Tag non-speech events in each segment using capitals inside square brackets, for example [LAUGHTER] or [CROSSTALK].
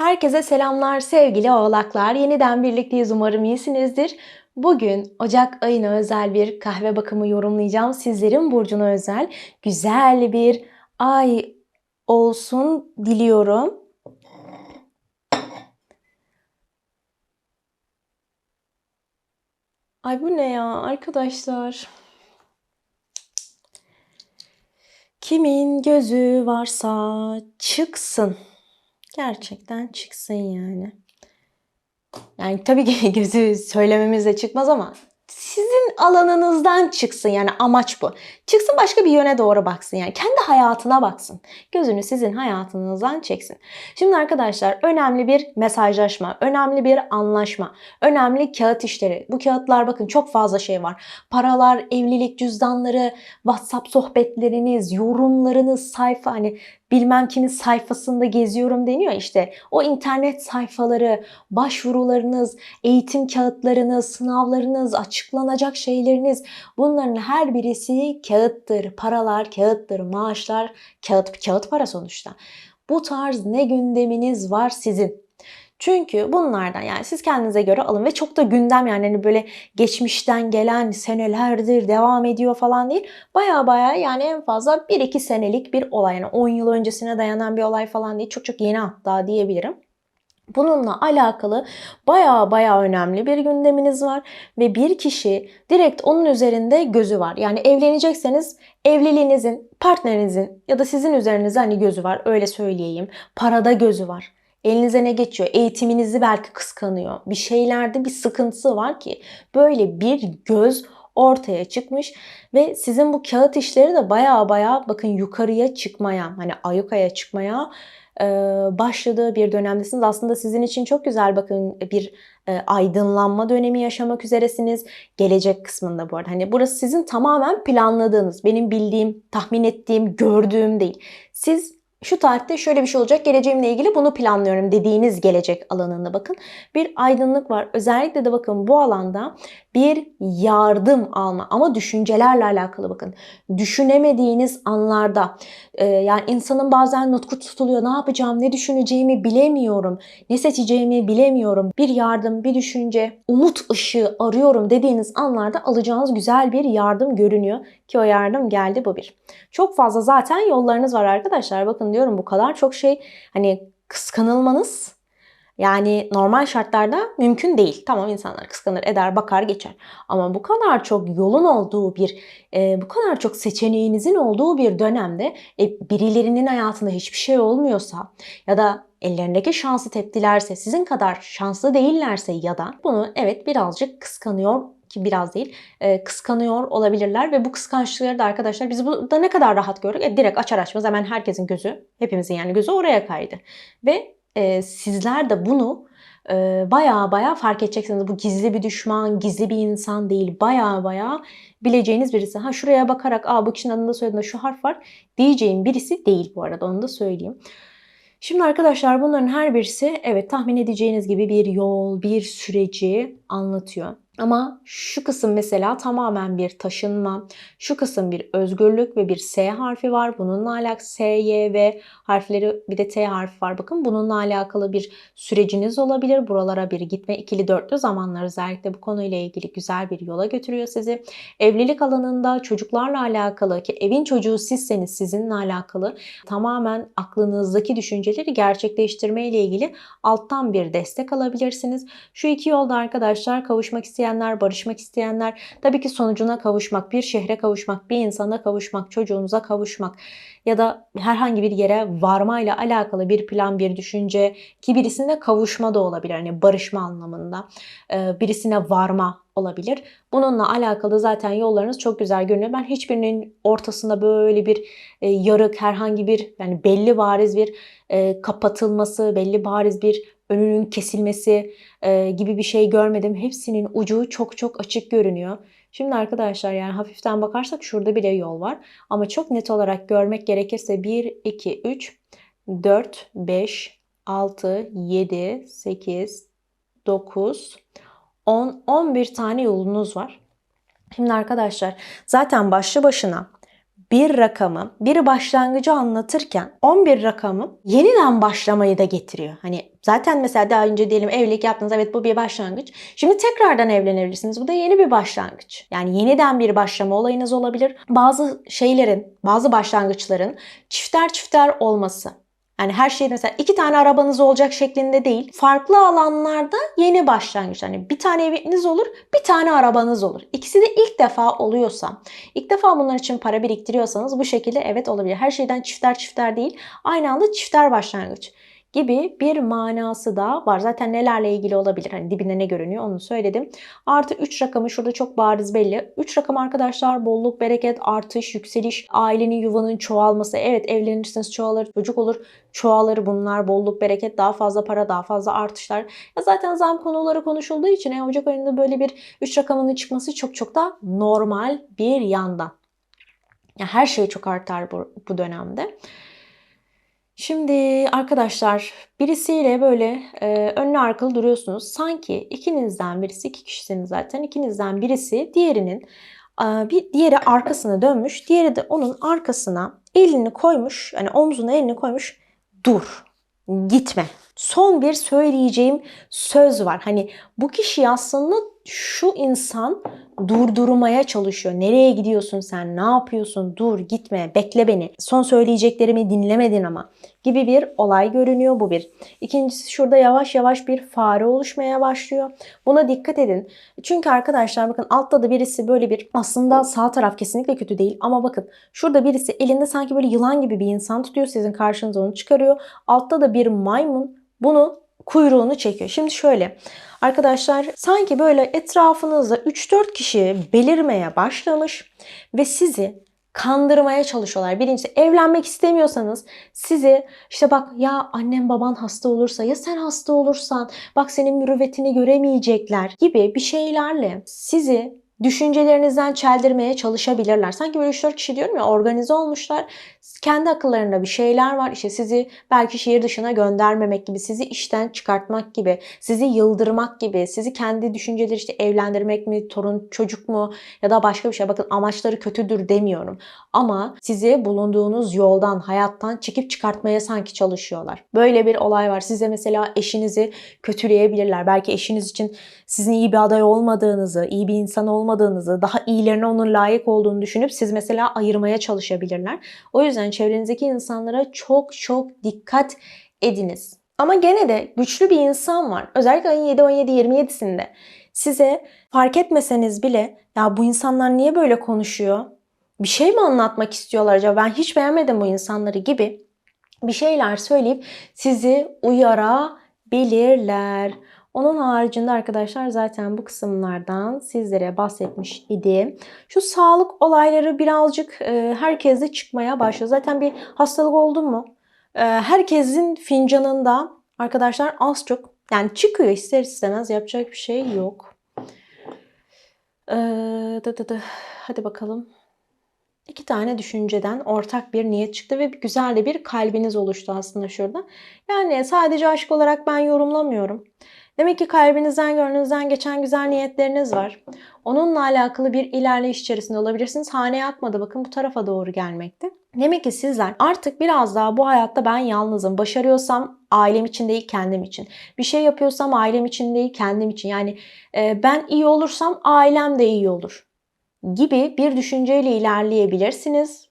Herkese selamlar sevgili oğlaklar. Yeniden birlikteyiz umarım iyisinizdir. Bugün Ocak ayına özel bir kahve bakımı yorumlayacağım. Sizlerin burcuna özel güzel bir ay olsun diliyorum. Ay bu ne ya arkadaşlar? Kimin gözü varsa çıksın. Gerçekten çıksın yani. Yani tabii ki [LAUGHS] gözü söylememizle çıkmaz ama sizin alanınızdan çıksın yani amaç bu. Çıksın başka bir yöne doğru baksın yani kendi hayatına baksın. Gözünü sizin hayatınızdan çeksin. Şimdi arkadaşlar önemli bir mesajlaşma, önemli bir anlaşma, önemli kağıt işleri. Bu kağıtlar bakın çok fazla şey var. Paralar, evlilik cüzdanları, WhatsApp sohbetleriniz, yorumlarınız, sayfa hani bilmem kimin sayfasında geziyorum deniyor işte. O internet sayfaları, başvurularınız, eğitim kağıtlarınız, sınavlarınız, açıklanacak şeyleriniz bunların her birisi kağıttır. Paralar kağıttır, maaşlar kağıt, kağıt para sonuçta. Bu tarz ne gündeminiz var sizin? Çünkü bunlardan yani siz kendinize göre alın ve çok da gündem yani hani böyle geçmişten gelen senelerdir devam ediyor falan değil. Baya baya yani en fazla 1-2 senelik bir olay yani 10 yıl öncesine dayanan bir olay falan değil. Çok çok yeni hatta diyebilirim. Bununla alakalı baya baya önemli bir gündeminiz var ve bir kişi direkt onun üzerinde gözü var. Yani evlenecekseniz evliliğinizin, partnerinizin ya da sizin üzerinize hani gözü var öyle söyleyeyim. Parada gözü var. Elinize ne geçiyor? Eğitiminizi belki kıskanıyor. Bir şeylerde bir sıkıntısı var ki böyle bir göz ortaya çıkmış ve sizin bu kağıt işleri de baya baya bakın yukarıya çıkmaya hani ayukaya çıkmaya başladığı bir dönemdesiniz. Aslında sizin için çok güzel bakın bir aydınlanma dönemi yaşamak üzeresiniz. Gelecek kısmında bu arada. Hani burası sizin tamamen planladığınız, benim bildiğim, tahmin ettiğim, gördüğüm değil. Siz şu tarihte şöyle bir şey olacak, geleceğimle ilgili bunu planlıyorum dediğiniz gelecek alanında bakın. Bir aydınlık var. Özellikle de bakın bu alanda bir yardım alma ama düşüncelerle alakalı bakın. Düşünemediğiniz anlarda e, yani insanın bazen nutku tutuluyor. Ne yapacağım, ne düşüneceğimi bilemiyorum. Ne seçeceğimi bilemiyorum. Bir yardım, bir düşünce, umut ışığı arıyorum dediğiniz anlarda alacağınız güzel bir yardım görünüyor. Ki o yardım geldi bu bir. Çok fazla zaten yollarınız var arkadaşlar. Bakın diyorum bu kadar çok şey hani kıskanılmanız yani normal şartlarda mümkün değil. Tamam insanlar kıskanır, eder, bakar, geçer. Ama bu kadar çok yolun olduğu bir, e, bu kadar çok seçeneğinizin olduğu bir dönemde e, birilerinin hayatında hiçbir şey olmuyorsa ya da ellerindeki şansı teptilerse, sizin kadar şanslı değillerse ya da bunu evet birazcık kıskanıyor ki biraz değil e, kıskanıyor olabilirler ve bu kıskançlıkları da arkadaşlar biz burada ne kadar rahat gördük. E, direkt açar açmaz hemen herkesin gözü, hepimizin yani gözü oraya kaydı. Ve e, sizler de bunu baya baya fark edeceksiniz. Bu gizli bir düşman, gizli bir insan değil. Baya baya bileceğiniz birisi. Ha şuraya bakarak aa bu kişinin adında soyadında şu harf var diyeceğim birisi değil bu arada onu da söyleyeyim. Şimdi arkadaşlar bunların her birisi evet tahmin edeceğiniz gibi bir yol, bir süreci anlatıyor. Ama şu kısım mesela tamamen bir taşınma. Şu kısım bir özgürlük ve bir S harfi var. Bununla alakalı S, Y, V harfleri bir de T harfi var. Bakın bununla alakalı bir süreciniz olabilir. Buralara bir gitme ikili dörtlü zamanlar özellikle bu konuyla ilgili güzel bir yola götürüyor sizi. Evlilik alanında çocuklarla alakalı ki evin çocuğu sizseniz sizinle alakalı tamamen aklınızdaki düşünceleri gerçekleştirme ilgili alttan bir destek alabilirsiniz. Şu iki yolda arkadaşlar kavuşmak isteyen isteyenler, barışmak isteyenler, tabii ki sonucuna kavuşmak, bir şehre kavuşmak, bir insana kavuşmak, çocuğunuza kavuşmak ya da herhangi bir yere varmayla alakalı bir plan, bir düşünce ki birisine kavuşma da olabilir. Hani barışma anlamında. Ee, birisine varma olabilir. Bununla alakalı zaten yollarınız çok güzel görünüyor. Ben hiçbirinin ortasında böyle bir e, yarık, herhangi bir yani belli bariz bir e, kapatılması, belli bariz bir önünün kesilmesi e, gibi bir şey görmedim. Hepsinin ucu çok çok açık görünüyor. Şimdi arkadaşlar yani hafiften bakarsak şurada bile yol var. Ama çok net olarak görmek gerekirse 1, 2, 3, 4, 5, 6, 7, 8, 9, 10, 11 tane yolunuz var. Şimdi arkadaşlar zaten başlı başına bir rakamı, bir başlangıcı anlatırken 11 rakamı yeniden başlamayı da getiriyor. Hani Zaten mesela daha önce diyelim evlilik yaptınız. Evet bu bir başlangıç. Şimdi tekrardan evlenebilirsiniz. Bu da yeni bir başlangıç. Yani yeniden bir başlama olayınız olabilir. Bazı şeylerin, bazı başlangıçların çifter çifter olması. Yani her şey mesela iki tane arabanız olacak şeklinde değil. Farklı alanlarda yeni başlangıç. Hani bir tane eviniz olur, bir tane arabanız olur. İkisi de ilk defa oluyorsa, ilk defa bunlar için para biriktiriyorsanız bu şekilde evet olabilir. Her şeyden çifter çifter değil, aynı anda çifter başlangıç gibi bir manası da var. Zaten nelerle ilgili olabilir? Hani dibinde ne görünüyor onu söyledim. Artı 3 rakamı şurada çok bariz belli. 3 rakam arkadaşlar bolluk, bereket, artış, yükseliş, ailenin, yuvanın çoğalması. Evet evlenirsiniz çoğalır, çocuk olur, çoğalır bunlar. Bolluk, bereket, daha fazla para, daha fazla artışlar. Ya zaten zam konuları konuşulduğu için e, Ocak ayında böyle bir 3 rakamının çıkması çok çok da normal bir yandan. Ya her şey çok artar bu, bu dönemde. Şimdi arkadaşlar birisiyle böyle e, önlü arkalı duruyorsunuz. Sanki ikinizden birisi, iki kişisiniz zaten. ikinizden birisi diğerinin e, bir diğeri arkasına dönmüş. Diğeri de onun arkasına elini koymuş. Yani omzuna elini koymuş. Dur. Gitme. Son bir söyleyeceğim söz var. Hani bu kişi aslında şu insan durdurmaya çalışıyor. Nereye gidiyorsun sen? Ne yapıyorsun? Dur gitme. Bekle beni. Son söyleyeceklerimi dinlemedin ama gibi bir olay görünüyor bu bir. İkincisi şurada yavaş yavaş bir fare oluşmaya başlıyor. Buna dikkat edin. Çünkü arkadaşlar bakın altta da birisi böyle bir aslında sağ taraf kesinlikle kötü değil ama bakın şurada birisi elinde sanki böyle yılan gibi bir insan tutuyor. Sizin karşınıza onu çıkarıyor. Altta da bir maymun bunu kuyruğunu çekiyor. Şimdi şöyle arkadaşlar sanki böyle etrafınızda 3-4 kişi belirmeye başlamış ve sizi kandırmaya çalışıyorlar. Birincisi evlenmek istemiyorsanız sizi işte bak ya annem baban hasta olursa ya sen hasta olursan bak senin mürüvvetini göremeyecekler gibi bir şeylerle sizi düşüncelerinizden çeldirmeye çalışabilirler. Sanki böyle 3-4 kişi diyorum ya organize olmuşlar. Kendi akıllarında bir şeyler var. İşte sizi belki şehir dışına göndermemek gibi, sizi işten çıkartmak gibi, sizi yıldırmak gibi, sizi kendi düşünceleri işte evlendirmek mi, torun çocuk mu ya da başka bir şey. Bakın amaçları kötüdür demiyorum. Ama sizi bulunduğunuz yoldan, hayattan çekip çıkartmaya sanki çalışıyorlar. Böyle bir olay var. Size mesela eşinizi kötüleyebilirler. Belki eşiniz için sizin iyi bir aday olmadığınızı, iyi bir insan olmadığınızı, daha iyilerine onun layık olduğunu düşünüp siz mesela ayırmaya çalışabilirler. O yüzden çevrenizdeki insanlara çok çok dikkat ediniz. Ama gene de güçlü bir insan var. Özellikle ayın 7, 17, 27'sinde size fark etmeseniz bile ya bu insanlar niye böyle konuşuyor? Bir şey mi anlatmak istiyorlar acaba? Ben hiç beğenmedim bu insanları gibi bir şeyler söyleyip sizi uyarabilirler. Onun haricinde arkadaşlar zaten bu kısımlardan sizlere bahsetmiş idim. Şu sağlık olayları birazcık e, herkeste çıkmaya başlıyor. Zaten bir hastalık oldu mu e, herkesin fincanında arkadaşlar az çok yani çıkıyor ister istemez yapacak bir şey yok. Ee, dı dı dı. Hadi bakalım. İki tane düşünceden ortak bir niyet çıktı ve güzel de bir kalbiniz oluştu aslında şurada. Yani sadece aşk olarak ben yorumlamıyorum. Demek ki kalbinizden, gönlünüzden geçen güzel niyetleriniz var. Onunla alakalı bir ilerleyiş içerisinde olabilirsiniz. Haneye atmadı bakın bu tarafa doğru gelmekte. Demek ki sizler artık biraz daha bu hayatta ben yalnızım. Başarıyorsam ailem için değil kendim için. Bir şey yapıyorsam ailem için değil kendim için. Yani e, ben iyi olursam ailem de iyi olur gibi bir düşünceyle ilerleyebilirsiniz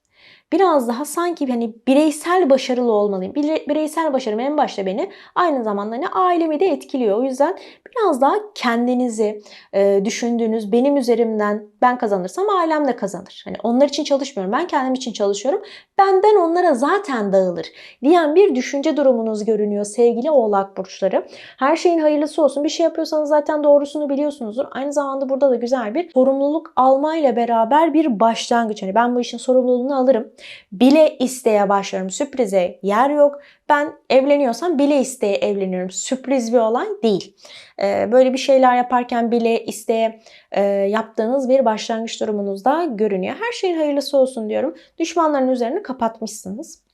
biraz daha sanki hani bireysel başarılı olmalıyım. Bireysel başarım en başta beni aynı zamanda ne ailemi de etkiliyor. O yüzden biraz daha kendinizi e, düşündüğünüz benim üzerimden ben kazanırsam ailem de kazanır. Hani onlar için çalışmıyorum. Ben kendim için çalışıyorum. Benden onlara zaten dağılır diyen bir düşünce durumunuz görünüyor sevgili oğlak burçları. Her şeyin hayırlısı olsun. Bir şey yapıyorsanız zaten doğrusunu biliyorsunuzdur. Aynı zamanda burada da güzel bir sorumluluk almayla beraber bir başlangıç. Hani ben bu işin sorumluluğunu alırım. Bile isteye başlıyorum. Sürprize yer yok. Ben evleniyorsam bile isteye evleniyorum. Sürpriz bir olay değil. Ee, böyle bir şeyler yaparken bile isteye e, yaptığınız bir başlangıç durumunuzda görünüyor. Her şeyin hayırlısı olsun diyorum. Düşmanların üzerini kapatmışsınız.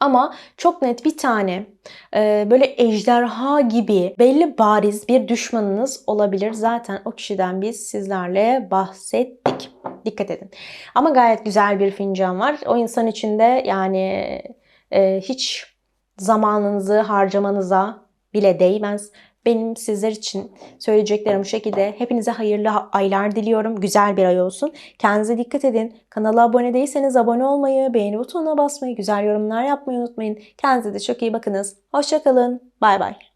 Ama çok net bir tane e, böyle ejderha gibi belli bariz bir düşmanınız olabilir. Zaten o kişiden biz sizlerle bahsettik. Dikkat edin. Ama gayet güzel bir fincan var. O insan için de yani e, hiç zamanınızı harcamanıza bile değmez. Benim sizler için söyleyeceklerim bu şekilde. Hepinize hayırlı aylar diliyorum. Güzel bir ay olsun. Kendinize dikkat edin. Kanala abone değilseniz abone olmayı, beğeni butonuna basmayı, güzel yorumlar yapmayı unutmayın. Kendinize de çok iyi bakınız. Hoşçakalın. Bay bay.